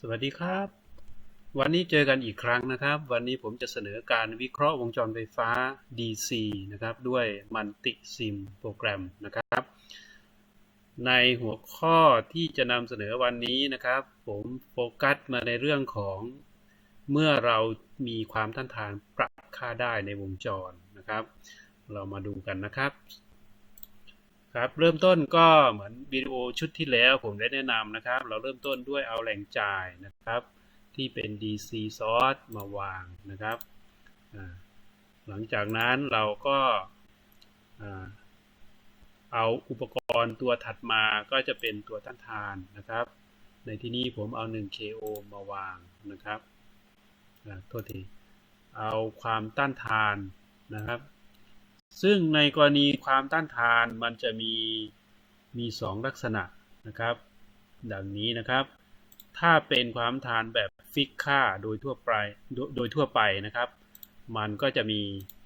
สวัสดีครับ วันนี้เจอกันอีกครั้งนะครับ วันนี้ผมจะเสนอการวิเคราะห์วงจรไฟฟ้า DC นะครับ ด้วยมันติซิมโปรแกรมนะครับ ในหัวข้อที่จะนำเสนอวันนี้นะครับ ผมโฟกัสมาในเรื่องของเมื่อเรามีความต้านทานปรับค่าได้ในวงจรนะครับ เรามาดูกันนะครับ ครับเริ่มต้นก็เหมือนวิดีโอชุดที่แล้วผมได้แนะนำนะครับ เราเริ่มต้นด้วยเอาแหล่งจ่ายนะครับ ที่เป็น DC source มาวางนะครับหลังจากนั้นเราก็เอาอุปกรณ์ตัวถัดมาก็จะเป็นตัวต้านทานนะครับ ในที่นี้ผมเอา 1 k o มาวางนะครับโทษทีเอาความต้านทานนะครับ ซึ่งในกรณีความต้านทานมันจะมีมี 2 ลักษณะนะครับ ดังนี้นะครับ ถ้าเป็นความทานแบบฟิกค่าโดยทั่วไปโดยทั่วไปนะครับ มันก็จะมี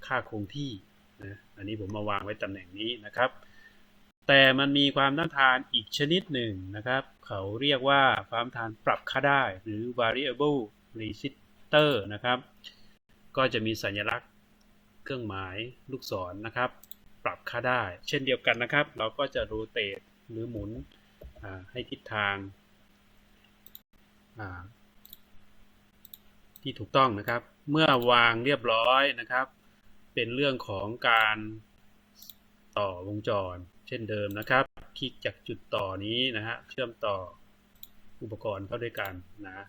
ค่าคงที่นะอันนี้ผมมาวางไว้ตำแหน่งนี้นะครับ แต่มันมีความต้านทานอีกชนิดหนึ่งนะครับ เขาเรียกว่าความทานปรับค่าได้หรือ variable resistor นะครับ ก็จะมีสัญลักษณ์ เครื่องหมายลูกศรนนะครับ ปรับค่าได้ เช่นเดียวกันนะครับ เราก็จะโรเตทหรือหมุนให้ทิศทางที่ถูกต้องนะครับ เมื่อวางเรียบร้อยนะครับ เป็นเรื่องของการต่อวงจร เช่นเดิมนะครับ คลิกจากจุดต่อนี้นะฮะเชื่อมต่ออุปกรณ์เข้าด้วยกันนะ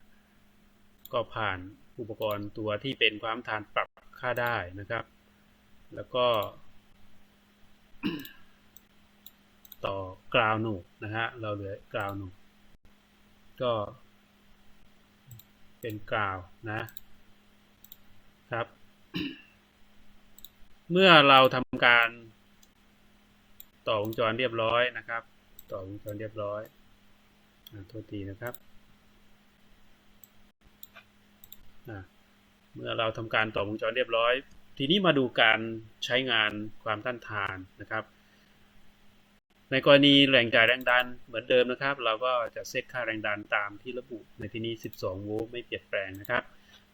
ก็ผ่านอุปกรณ์ตัวที่เป็นความทานปรับค่าได้นะครับ แล้วก็ ต่อกราวหนูนะฮะ เราเหลือกราวหนูก็ เป็นกราวนะครับ เมื่อเราทำการต่อวงจรเรียบร้อยนะครับ ต่อวงจรเรียบร้อยโทษทีนะครับเมื่อเราทำการต่อวงจรเรียบร้อย ทีนี้มาดูการใช้งานความต้านทานนะครับ ในกรณีแรงจ่ายแรงดันเหมือนเดิมนะครับ เราก็จะเซตค่าแรงดันตามที่ระบุในที่นี้ 12 โวลต์ไม่เปลี่ยนแปลงนะครับ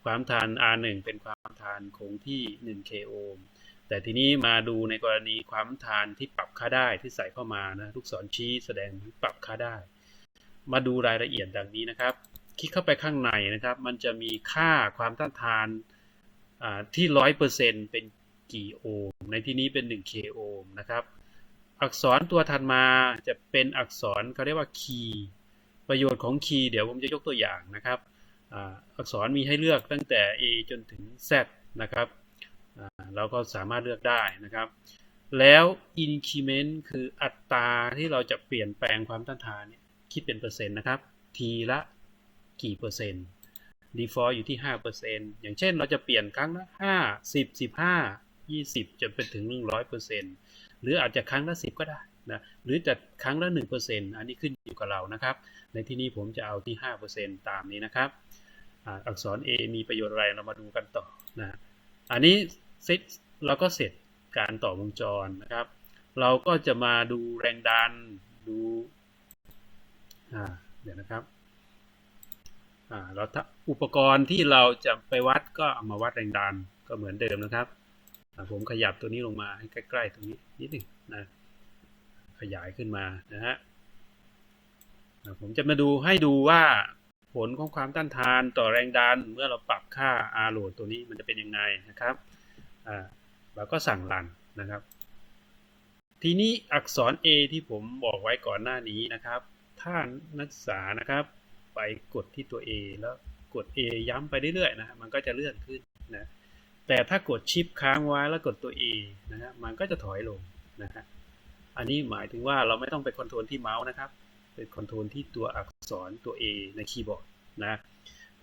ความทาน R1 เป็นความทานคงที่ 1 k โอห์มแต่ทีนี้มาดูในกรณีความทานที่ปรับค่าได้ที่ใส่เข้ามานะลูกศรชี้แสดงปรับค่าได้ มาดูรายละเอียดดังนี้นะครับ คลิกเข้าไปข้างในนะครับ มันจะมีค่าความต้านทาน ที่ร้อยเปอร์เซ็นเป็นกี่โอห์มในที่นี้เป็น1 k โอห์มนะครับ อักษรตัวถัดมาจะเป็นอักษรเขาเรียกว่าคีย์ประโยชน์ของคีย์เดี๋ยวผมจะยกตัวอย่างนะครับอักษรมีให้เลือกตั้งแต่ A จนถึง Z นะครับเราก็สามารถเลือกได้นะครับ แล้ว increment คืออัตราที่เราจะเปลี่ยนแปลงความต้านทานคิดเป็นเปอร์เซ็นต์นะครับ ทีละกี่เปอร์เซ็นต์ default อยู่ที่5%อย่างเช่นเราจะเปลี่ยนครั้งละ5 10 15 20จะเป็นถึง 100%หรืออาจจะครั้งละ 10 ก็ได้นะหรือจะครั้งละ 1%อันนี้ขึ้นอยู่กับเรานะครับ ในที่นี้ผมจะเอาที่ 5%ตามนี้นะครับอักษร A มีประโยชน์อะไรเรามาดูกันต่อนะอันนี้เซตเราก็เสร็จการต่อวงจรนะครับ เราก็จะมาดูแรงดันดูเดี๋ยวนะครับ เราถ้าอุปกรณ์ที่เราจะไปวัดก็เอามาวัดแรงดันก็เหมือนเดิมนะครับ ผมขยับตัวนี้ลงมาให้ใกล้ ๆ ตรงนี้นิดหนึ่งนะขยายขึ้นมานะฮะผมจะมาดูให้ดูว่าผลของความต้านทานต่อแรงดันเมื่อเราปรับค่า R load ตัวนี้มันจะเป็นยังไงนะครับอ่าเราก็สั่งรันนะครับ ทีนี้อักษร A ที่ผมบอกไว้ก่อนหน้านี้นะครับ ถ้านักศึกษานะครับ ไปกดที่ตัว A แล้วกด A ย้ำไปเรื่อยๆนะมันก็จะเลื่อนขึ้นนะแต่ถ้ากดชิปค้างไว้แล้วกดตัว A นะฮะมันก็จะถอยลงนะฮะอันนี้หมายถึงว่าเราไม่ต้องไปคอนโทรลที่เมาส์นะครับเป็นคอนโทรลที่ตัวอักษรตัว A ในคีย์บอร์ดนะ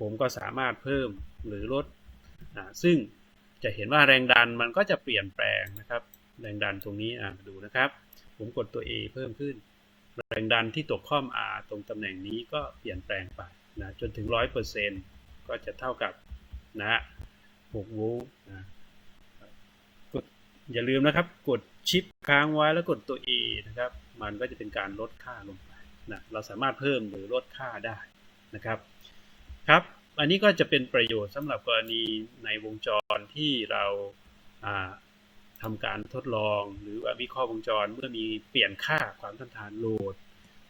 ผมก็สามารถเพิ่มหรือลดนะซึ่งจะเห็นว่าแรงดันมันก็จะเปลี่ยนแปลงนะครับ แรงดันตรงนี้อ่าดูนะครับ ผมกดตัว A เพิ่มขึ้น แรงดันที่ตกข้อม R ตรงตำแหน่งนี้ก็เปลี่ยนแปลงไปนะจนถึง 100%ก็จะเท่ากับนะ6โวลต์นะกดอย่าลืมนะครับ กดชิปค้างไว้แล้วกดตัว A นะครับ มันก็จะเป็นการลดค่าลงไปนะเราสามารถเพิ่มหรือลดค่าได้นะครับครับ อันนี้ก็จะเป็นประโยชน์สำหรับกรณีในวงจรที่เรา ทำการทดลอง หรือว่าวิเคราะห์วงจรเมื่อมีเปลี่ยนค่าความต้านทานโหลด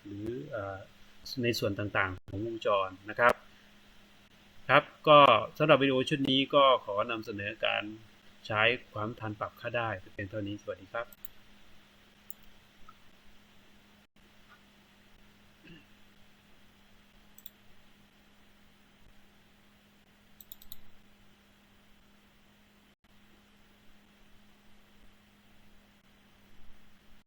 หรืออในส่วนต่างๆของวงจรนะครับครับก็สำหรับวิดีโอชุดนี้ก็ขอนำเสนอการใช้ความทันปรับค่าได้เป็นเท่านี้สวัสดีครับ